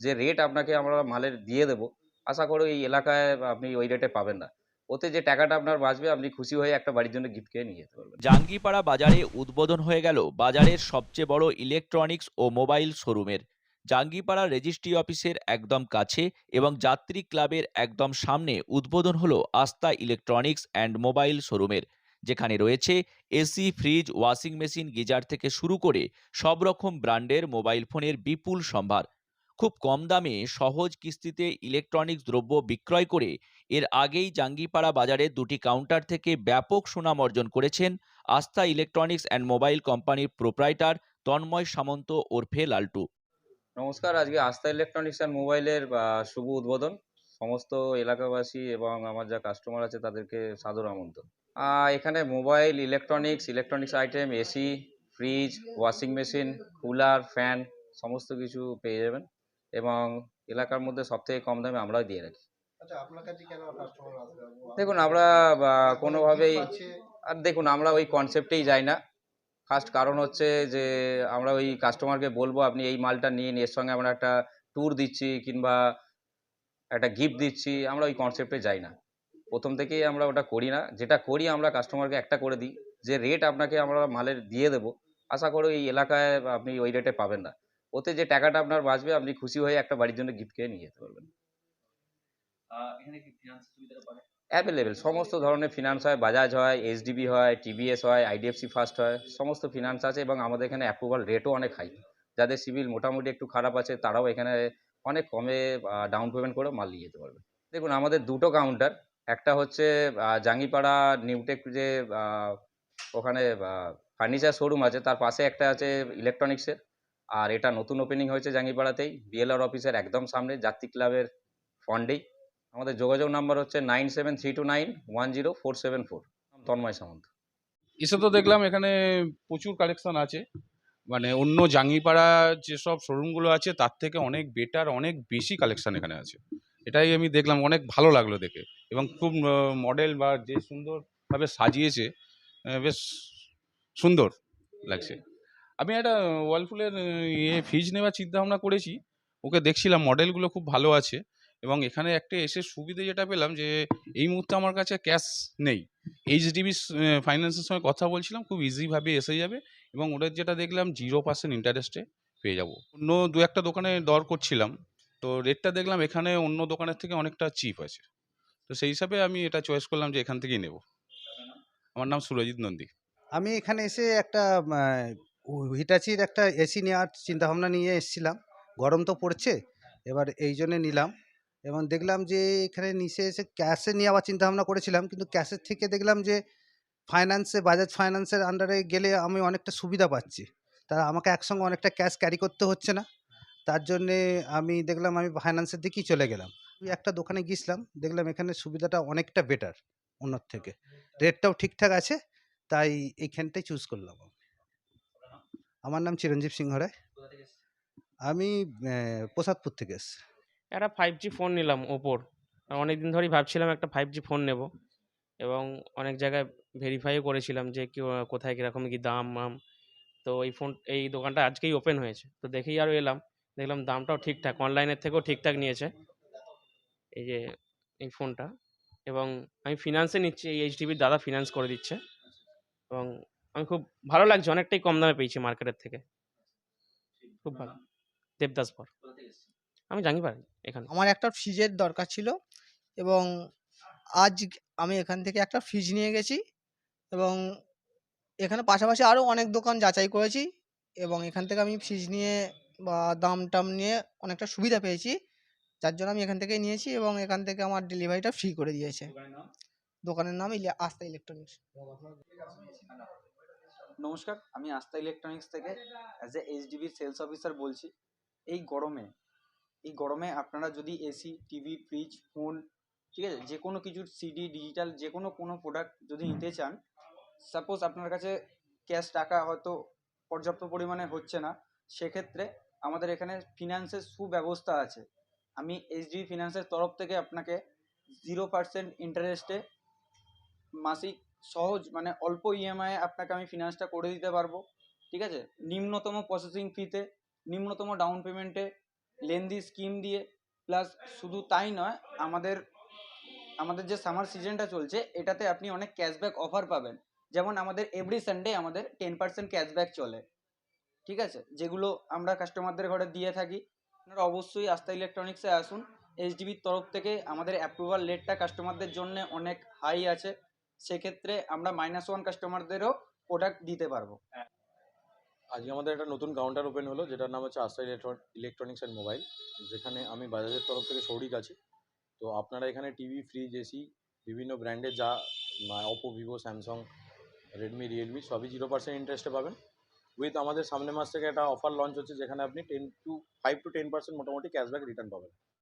যে রেট আপনাকে আমরা মালের দিয়ে দেবো, আশা করি এই এলাকায় আপনি ওই রেটে পাবেন না। ওতে যে টাকাটা আপনার বাঁচবে, আপনি খুশি হয়ে একটা বাড়ির জন্য গিফট কিনে নিয়ে যেতে পারবেন। জাঙ্গিপাড়া বাজারে উদ্বোধন হয়ে গেল বাজারের সবচেয়ে বড় ইলেকট্রনিক্স ও মোবাইল শোরুমের জাঙ্গিপাড়া রেজিস্ট্রি অফিসের একদম কাছে এবং যাত্রী ক্লাবের একদম সামনে উদ্বোধন হলো আস্থা ইলেকট্রনিক্স অ্যান্ড মোবাইল শোরুমের যেখানে রয়েছে AC fridge washing machine geyser থেকে শুরু করে সব রকম ব্র্যান্ডের মোবাইল ফোনের বিপুল সম্ভার। খুব কম দামে সহজ কিস্তিতে ইলেকট্রনিক্স দ্রব্য বিক্রয় করে এর আগেই জাঙ্গিপাড়া বাজারে দুটি কাউন্টার থেকে ব্যাপক সুনাম অর্জন করেছেন আস্থা ইলেকট্রনিক্স অ্যান্ড মোবাইল কোম্পানির প্রোপ্রাইটার তন্ময় সামন্ত ওরফে লালটু। নমস্কার, আজকে আস্থা ইলেকট্রনিক্স অ্যান্ড মোবাইলের শুভ উদ্বোধন। সমস্ত এলাকাবাসী এবং আমার যা কাস্টমার আছে তাদেরকে সাদর আমন্ত্রণ। এখানে mobile electronics electronics item AC fridge washing machine cooler fan সমস্ত কিছু পেয়ে যাবেন। এবং এলাকার মধ্যে সবথেকে কম দামে আমরাও দিয়ে রাখি। আচ্ছা দেখুন আমরা কোনোভাবেই আর দেখুন আমরা ওই কনসেপ্টেই যাই না। ফার্স্ট কারণ হচ্ছে যে আমরা ওই কাস্টমারকে বলব আপনি এই মালটা নিন এর সঙ্গে আমরা একটা ট্যুর দিচ্ছি কিংবা একটা গিফট দিচ্ছি। আমরা ওই কনসেপ্টে যাই না। প্রথম থেকেই আমরা ওটা করি না। যেটা করি আমরা কাস্টমারকে একটা করে দিই। যে রেট আপনাকে আমরা মালের দিয়ে দেবো আশা করি এই এলাকায় আপনি ওই রেটে পাবেন না। ওতে যে টাকাটা আপনার বাঁচবে আপনি খুশি হয়ে একটা বাড়ির জন্য গিফট কিনে নিয়ে যেতে পারবেন। অ্যাভেলেবেল সমস্ত ধরনের ফিনান্স হয় বাজাজ হয় এইচডিবি হয় টিবিএস হয় আইডিএফসি ফার্স্ট হয় সমস্ত ফিনান্স আছে এবং আমাদের এখানে অ্যাপ্রুভাল রেটও অনেক হাই যাদের সিভিল মোটামুটি একটু খারাপ আছে তারাও এখানে অনেক কমে ডাউন পেমেন্ট করে মাল নিয়ে যেতে পারবে। দেখুন আমাদের দুটো কাউন্টার একটা হচ্ছে জাঙ্গিপাড়া নিউটেক যে ওখানে ফার্নিচার শোরুম আছে তার পাশে একটা আছে ইলেকট্রনিক্সের আর এটা নতুন ওপেনিং হয়েছে জাঙ্গিপাড়াতেই। বিএলআর অফিসের একদম সামনে, যাত্রী ক্লাবের ফন্ডেই আমাদের যোগাযোগ নাম্বার হচ্ছে nine seven three two nine one zero four seven four Tanmoy Samanta. এসে তো দেখলাম এখানে প্রচুর কালেকশন আছে। মানে অন্য জাঙ্গিপাড়া যেসব শোরুমগুলো আছে, তার থেকে অনেক বেটার অনেক বেশি কালেকশন এখানে আছে। এটাই আমি দেখলাম, অনেক ভালো লাগল দেখে। এবং খুব মডেল বা যে সুন্দরভাবে সাজিয়েছে বেশ সুন্দর লাগছে। আমি একটা ওয়ালফুলের ইয়ে ফ্রিজ নেওয়ার চিন্তা ভাবনা করেছি। ওকে দেখছিলাম, মডেলগুলো খুব ভালো আছে এবং এখানে একটা এসে সুবিধে যেটা পেলাম যে, এই মুহূর্তে আমার কাছে ক্যাশ নেই। এইচডিবি ফাইন্যান্সের সঙ্গে কথা বলছিলাম, খুব ইজিভাবে এসে যাবে এবং ওদের যেটা দেখলাম জিরো পার্সেন্ট ইন্টারেস্টে পেয়ে যাব। অন্য দু একটা দোকানে দর করছিলাম, তো রেটটা দেখলাম এখানে অন্য দোকানের থেকে অনেকটা চিপ আছে। তো সেই হিসাবে আমি এটা চয়েস করলাম যে, এখান থেকেই নেব। আমার নাম সুরজিৎ নন্দী। আমি এখানে এসে একটা হিটাচির একটা এসি নেওয়ার চিন্তাভাবনা নিয়ে এসেছিলাম। গরম তো পড়ছে, এবার এই জন্যে নিলাম। এবং দেখলাম যে এখানে নিচে এসে ক্যাশে নিয়ে আবার চিন্তাভাবনা করেছিলাম, কিন্তু ক্যাশের থেকে দেখলাম যে ফাইন্যান্সে বাজাজ ফাইন্যান্সের আন্ডারে গেলে আমি অনেকটা সুবিধা পাচ্ছি। তা আমাকে একসঙ্গে অনেকটা ক্যাশ ক্যারি করতে হচ্ছে না। তার জন্যে আমি দেখলাম আমি ফাইন্যান্সের দিকেই চলে গেলাম। একটা দোকানে গিয়েছিলাম, দেখলাম এখানে সুবিধাটা অনেকটা বেটার অন্যর থেকে। রেটটাও ঠিকঠাক আছে, তাই এইখানটাই চুজ করলাম। আমার নাম চিরঞ্জীব সিংহ রায়। আমি প্রসাদপুর থেকে এসছি। একটা ফাইভ জি ফোন নিলাম ওপোর। অনেক দিন ধরেই ভাবছিলাম একটা ফাইভ জি ফোন নেব। এবং অনেক জায়গায় ভেরিফাইও করেছিলাম যে কি কোথায় কীরকম কি দাম মাম। তো এই ফোন এই দোকানটা আজকেই ওপেন হয়েছে। তো দেখেই আরও এলাম। দেখলাম দামটাও ঠিকঠাক অনলাইনের থেকেও ঠিকঠাক নিয়েছে। এই যে এই ফোনটা এবং আমি ফিনান্সে নিচ্ছি এই এইচডিবির দাদা ফিনান্স করে দিচ্ছে। এবং আমি খুব ভালো লাগছে, অনেকটাই কম দামে পেয়েছি মার্কেটের থেকে। খুব ভালো। দেবদাস দেবদাসপুর আমি জানি পারি এখানে। আমার একটা ফ্রিজের দরকার ছিল এবং আজ আমি এখান থেকে একটা ফ্রিজ নিয়ে গেছি এবং এখানে পাশাপাশি আরও অনেক দোকান যাচাই করেছি এবং এখান থেকে আমি ফ্রিজ নিয়ে বা দাম টাম নিয়ে অনেকটা সুবিধা পেয়েছি। যার জন্য আমি এখান থেকেই নিয়েছি এবং এখান থেকে আমার ডেলিভারিটা ফ্রি করে দিয়েছে। দোকানের নাম ইলে- আস্থা ইলেকট্রনিক্স নমস্কার, আমি আস্থা ইলেকট্রনিক্স থেকে অ্যাজ এ এইচডিবির সেলস অফিসার বলছি। এই গরমে এই গরমে আপনারা যদি এসি টিভি ফ্রিজ ফোন ঠিক আছে, যে কোনো কিছুর সিডি ডিজিটাল যে কোনো কোনো প্রোডাক্ট যদি নিতে চান সাপোজ আপনার কাছে ক্যাশ টাকা হয়তো পর্যাপ্ত পরিমাণে হচ্ছে না, সেক্ষেত্রে আমাদের এখানে ফিনান্সের সুব্যবস্থা আছে। আমি এইচডিবি ফিনান্সের তরফ থেকে আপনাকে জিরো পার্সেন্ট ইন্টারেস্টে মাসিক সহজ মানে অল্প ইএমআই আপনাকে আমি ফিনান্সটা করে দিতে পারব, ঠিক আছে? নিম্নতম প্রসেসিং ফিতে নিম্নতম ডাউন পেমেন্টে লেন্দি স্কিম দিয়ে প্লাস শুধু তাই নয়, আমাদের আমাদের যে সামার সিজনটা চলছে, এটাতে আপনি অনেক ক্যাশব্যাক অফার পাবেন। যেমন আমাদের এভরি সানডে আমাদের টেন পার্সেন্ট ক্যাশব্যাক চলে, ঠিক আছে? যেগুলো আমরা কাস্টমারদের ঘরে দিয়ে থাকি। আপনারা অবশ্যই আস্থা ইলেকট্রনিক্সে আসুন। এইচডিবির তরফ থেকে আমাদের অ্যাপ্রুভাল রেটটা কাস্টমারদের জন্য অনেক হাই আছে। সেক্ষেত্রে আমরা মাইনাস ওয়ান কাস্টমারদেরও প্রোডাক্ট দিতে পারব। আজকে আমাদের একটা নতুন কাউন্টার ওপেন হলো যেটার নাম হচ্ছে আস্থা ইলেকট্রনিক্স অ্যান্ড মোবাইল যেখানে আমি বাজাজের তরফ থেকে সৌরিক আছি তো আপনারা এখানে টিভি ফ্রিজ এসি বিভিন্ন ব্র্যান্ডের যা Oppo Vivo Samsung Redmi Realme সবই জিরো পার্সেন্ট ইন্টারেস্টে পাবেন। উইথ আমাদের সামনের মাস থেকে একটা অফার লঞ্চ হচ্ছে যেখানে আপনি ten two five two ten percent মোটামুটি ক্যাশব্যাক রিটার্ন পাবেন।